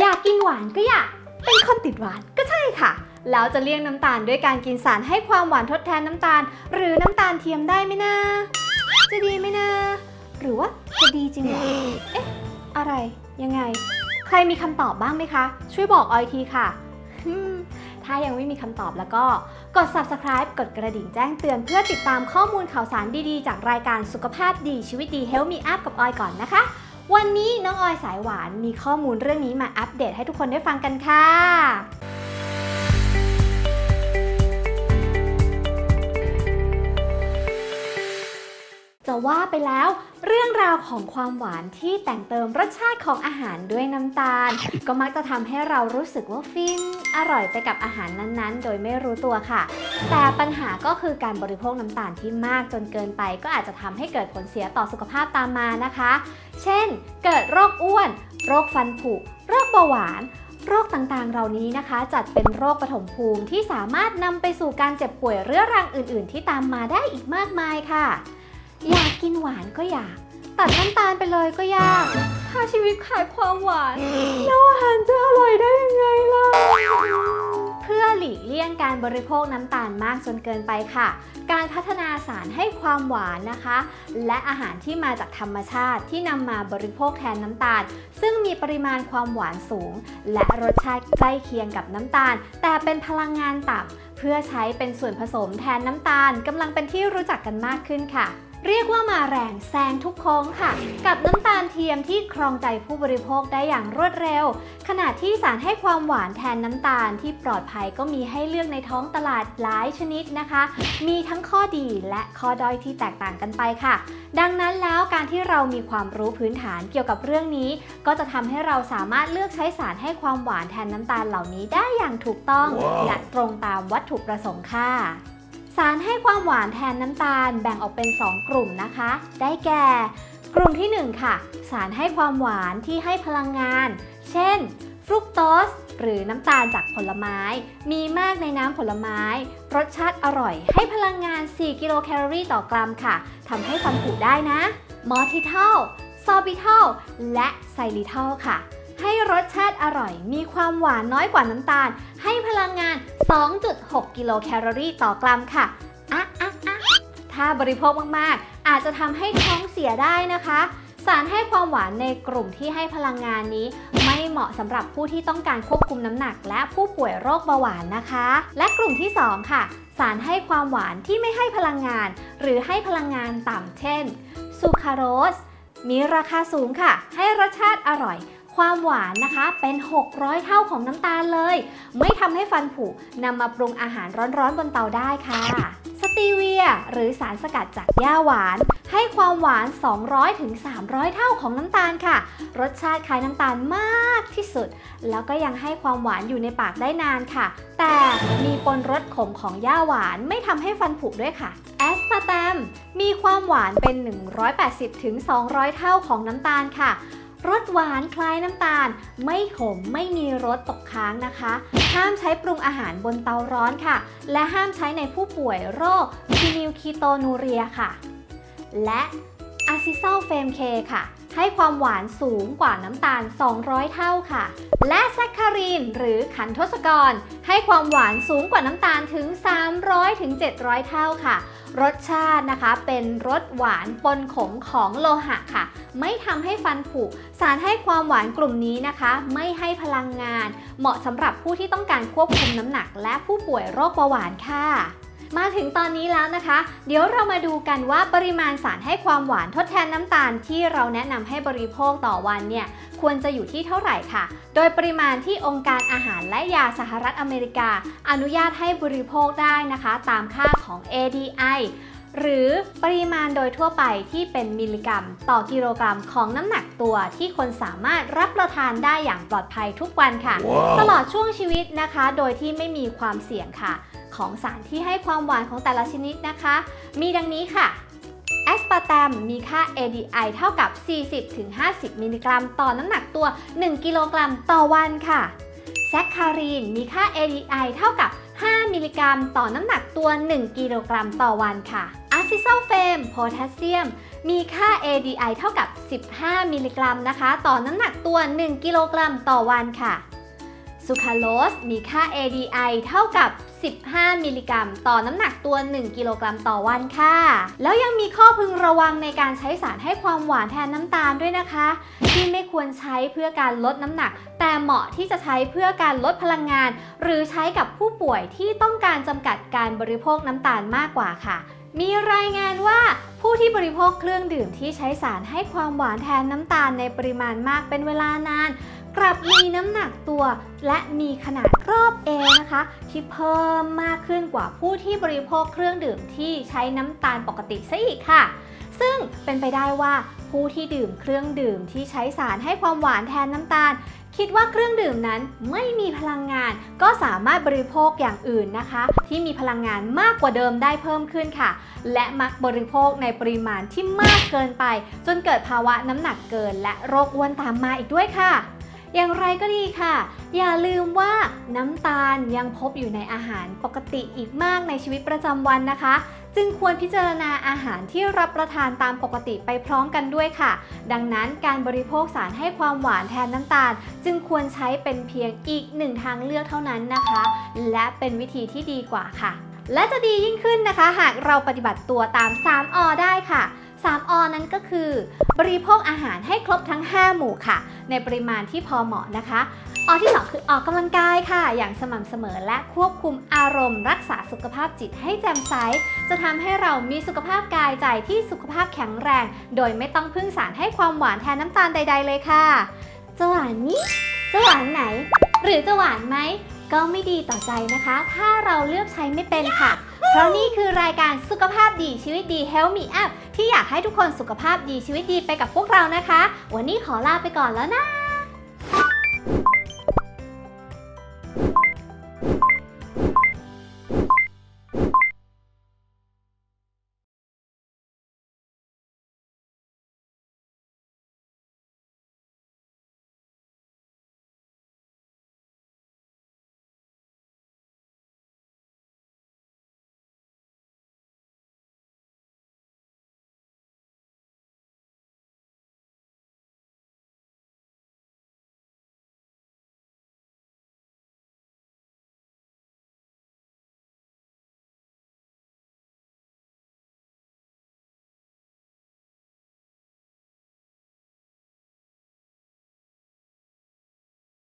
อยากกินหวานก็อยาก เป็นคนติดหวานก็ใช่ค่ะ แล้วจะเลี่ยงน้ำตาลด้วยการกินสารให้ความหวานทดแทนน้ำตาล หรือน้ำตาลเทียมได้ไหมนะ จะดีไหมนะ หรือว่าจะดีจริงเหรอ เอ๊ะ อะไรยังไง ใครมีคำตอบบ้างไหมคะ ช่วยบอกออยทีค่ะ ถ้ายังไม่มีคำตอบแล้วก็ กด subscribe กดกระดิ่งแจ้งเตือนเพื่อติดตามข้อมูลข่าวสารดีๆ จากรายการสุขภาพดีชีวิตดี Help Me Up กับออยก่อนนะคะ วันนี้น้องออยสายหวานมีข้อมูลเรื่องนี้มาอัปเดตให้ทุกคนได้ฟังกันค่ะ จะว่าไปแล้ว เรื่องราวของความหวานที่แต่งเติมรสชาติของอาหารด้วยน้ำตาล ก็มักจะทำให้เรารู้สึกว่าฟินอร่อยไปกับอาหารนั้นๆ โดยไม่รู้ตัวค่ะ แต่ปัญหาก็คือการบริโภคน้ำตาลที่มากจนเกินไป ก็อาจจะทำให้เกิดผลเสียต่อสุขภาพตามมานะคะ เช่น เกิดโรคอ้วน โรคฟันผุ โรคเบาหวานโรคต่างๆ เหล่านี้นะคะ จัดเป็นโรคปฐมภูมิที่สามารถนำไปสู่การเจ็บป่วยเรื้อรังอื่น ๆ ที่ตามมาได้อีกมากมายค่ะ อยากกินหวานก็อยาก ตัดน้ำตาลไปเลยก็ยาก ถ้าชีวิตขายความหวาน แล้วอาหารจะอร่อยได้ยังไงล่ะ เพื่อหลีกเลี่ยงการบริโภคน้ำตาลมากจนเกินไปค่ะ การพัฒนาสารให้ความหวานนะคะ และอาหารที่มาจากธรรมชาติที่นำมาบริโภคแทนน้ำตาล ซึ่งมีปริมาณความหวานสูง และรสชาติใกล้เคียงกับน้ำตาล แต่เป็นพลังงานต่ำเพื่อใช้เป็นส่วนผสมแทนน้ำตาลกำลังเป็นที่รู้จักกันมากขึ้นค่ะ เรียกว่ามาแรงแซงทุกโค้งค่ะ กับน้ำตาลเทียมที่ครองใจผู้บริโภคได้อย่างรวดเร็ว ขณะที่สารให้ความหวานแทนน้ำตาลที่ปลอดภัยก็มีให้เลือกในท้องตลาดหลายชนิดนะคะ มีทั้งข้อดีและข้อด้อยที่แตกต่างกันไปค่ะ ดังนั้นแล้วการที่เรามีความรู้พื้นฐานเกี่ยวกับเรื่องนี้ ก็จะทำให้เราสามารถเลือกใช้สารให้ความหวานแทนน้ำตาลเหล่านี้ได้อย่างถูกต้องและตรงตามวัตถุประสงค์ค่ะ สารให้ความหวานแทนน้ำตาลแบ่งออกเป็น 2 กลุ่มนะคะ ได้แก่ กลุ่มที่ 1 ค่ะ สารให้ความหวานที่ให้พลังงาน เช่น ฟรุกโตสหรือน้ำตาลจากผลไม้ มีมากในน้ำผลไม้ รสชาติอร่อย ให้พลังงาน 4 กิโลแคลอรี่ต่อกรัมค่ะทำให้ฟันผุได้นะมอทิเทลซอบิเทลและไซริเทลค่ะ ให้รสชาติอร่อย มีความหวานน้อยกว่าน้ำตาล ให้พลังงาน 2.6 กิโลแคลอรี่ต่อกรัมค่ะอะอะอะถ้าบริโภคมากๆ อาจจะทำให้ท้องเสียได้นะคะ สารให้ความหวานในกลุ่มที่ให้พลังงานนี้ ไม่เหมาะสำหรับผู้ที่ต้องการควบคุมน้ำหนัก และผู้ป่วยโรคเบาหวานนะคะ และกลุ่มที่ 2 ค่ะ สารให้ความหวานที่ไม่ให้พลังงาน หรือให้พลังงานต่ำเช่นซูคราโรสมีราคาสูงค่ะ ให้รสชาติอร่อย ความหวานนะคะเป็น 600 เท่าของน้ำตาลเลย ไม่ทำให้ฟันผุนำมาปรุงอาหารร้อนๆบนเตาได้ค่ะ สตีเวีย หรือสารสกัดจากหญ้าหวาน ให้ความหวาน 200ถึง300 เท่าของน้ำตาลค่ะ รสชาติคล้ายน้ำตาลมากที่สุด แล้วก็ยังให้ความหวานอยู่ในปากได้นานค่ะ แต่มีปนรสขมของหญ้าหวานไม่ทำให้ฟันผุด้วยค่ะแอสปาร์ตมมีความหวานเป็น 180ถึง200 เท่าของน้ำตาลค่ะ รสหวานคล้ายน้ำตาล ไม่ขมไม่มีรสตกค้างนะคะ ห้ามใช้ปรุงอาหารบนเตาร้อนค่ะ และห้ามใช้ในผู้ป่วยโรคฟินิลคีโตนูเรียค่ะ และอะซิซัลเฟมเคค่ะให้ความหวานสูงกว่าน้ำตาล 200 เท่าค่ะ และแซคคารีนหรือขันทศกร ให้ความหวานสูงกว่าน้ำตาลถึง 300ถึง700 เท่าค่ะ รสชาตินะคะ เป็นรสหวานปนขมของโลหะค่ะ ไม่ทำให้ฟันผุ สารให้ความหวานกลุ่มนี้นะคะ ไม่ให้พลังงาน เหมาะสำหรับผู้ที่ต้องการควบคุมน้ำหนัก และผู้ป่วยโรคเบาหวานค่ะ มาถึงตอนนี้แล้วนะคะ เดี๋ยวเรามาดูกันว่าปริมาณสารให้ความหวานทดแทนน้ำตาลที่เราแนะนำให้บริโภคต่อวันเนี่ยควรจะอยู่ที่เท่าไหร่ค่ะ โดยปริมาณที่องค์การอาหารและยาสหรัฐอเมริกา อนุญาตให้บริโภคได้นะคะ ตามค่าของ ADI หรือปริมาณโดยทั่วไปที่เป็นมิลลิกรัม ต่อกิโลกรัมของน้ำหนักตัวที่คนสามารถรับประทานได้อย่างปลอดภัยทุกวันค่ะตลอดช่วงชีวิตนะคะ โดยที่ไม่มีความเสี่ยงค่ะ ของสารที่ให้ความหวานของแต่ละชนิดนะคะ มีดังนี้ค่ะแอสปาร์ตมมีค่า ADI เท่ากับ 40-50 มิลลิกรัม ต่อน้ำหนักตัว 1 กิโลกรัมต่อวันค่ะแซคคารีนมีค่า ADI เท่ากับ 5 มิลลิกรัม ต่อน้ำหนักตัว 1 กิโลกรัมต่อวันค่ะอะซิโซเฟมโพแทสเซียม มีค่า ADI เท่ากับ 15 มิลลิกรัมนะคะ ต่อน้ำหนักตัว 1 กิโลกรัมต่อวันค่ะ ซูคราโลสมีค่า ADI เท่ากับ 15 มิลลิกรัม ต่อน้ำหนักตัว 1 กิโลกรัมต่อวันค่ะ แล้วยังมีข้อพึงระวังในการใช้สารให้ความหวานแทนน้ำตาลด้วยนะคะ ที่ไม่ควรใช้เพื่อการลดน้ำหนัก แต่เหมาะที่จะใช้เพื่อการลดพลังงาน หรือใช้กับผู้ป่วยที่ต้องการจำกัดการบริโภคน้ำตาลมากกว่าค่ะ มีรายงานว่าผู้ที่บริโภคเครื่องดื่มที่ใช้สารให้ความหวานแทนน้ำตาลในปริมาณมากเป็นเวลานาน กลับมีน้ำหนักตัว และมีขนาดรอบเอนะคะ ที่เพิ่มมากขึ้นกว่าผู้ที่บริโภคเครื่องดื่มที่ใช้น้ำตาลปกติซะอีกค่ะ ซึ่งเป็นไปได้ว่าผู้ที่ดื่มเครื่องดื่มที่ใช้สารให้ความหวานแทนน้ำตาล คิดว่าเครื่องดื่มนั้นไม่มีพลังงาน ก็สามารถบริโภคอย่างอื่นนะคะ ที่มีพลังงานมากกว่าเดิมได้เพิ่มขึ้นค่ะ และมักบริโภคในปริมาณที่มากเกินไป จนเกิดภาวะน้ำหนักเกิน และโรคอ้วนตามมาอีกด้วยค่ะ อย่างไรก็ดีค่ะ อย่าลืมว่าน้ำตาลยังพบอยู่ในอาหารปกติอีกมากในชีวิตประจำวันนะคะ จึงควรพิจารณาอาหารที่รับประทานตามปกติไปพร้อมกันด้วยค่ะ ดังนั้นการบริโภคสารให้ความหวานแทนน้ำตาล จึงควรใช้เป็นเพียงอีกหนึ่งทางเลือกเท่านั้นนะคะ และเป็นวิธีที่ดีกว่าค่ะ และจะดียิ่งขึ้นนะคะ หากเราปฏิบัติตัวตาม 3อได้ค่ะ 3อนั้นก็คือ บริโภคอาหารให้ครบทั้ง 5 หมู่ค่ะ ในปริมาณที่พอเหมาะนะคะอที่ 2 คือออกกำลังกายค่ะ อย่างสม่ำเสมอและควบคุมอารมณ์ รักษาสุขภาพจิตให้แจ่มใส จะทำให้เรามีสุขภาพกายใจที่สุขภาพแข็งแรง โดยไม่ต้องพึ่งสารให้ความหวานแทนน้ำตาลใด ๆ เลยค่ะจะหวานนี้จะหวานไหน หรือจะหวานไหมก็ไม่ดีต่อใจนะคะ ถ้าเราเลือกใช้ไม่เป็นค่ะ เพราะนี่คือรายการสุขภาพดีชีวิตดี Help Me Up ที่อยากให้ทุกคนสุขภาพดีชีวิตดีไปกับพวกเรานะคะ วันนี้ขอลาไปก่อนแล้วนะ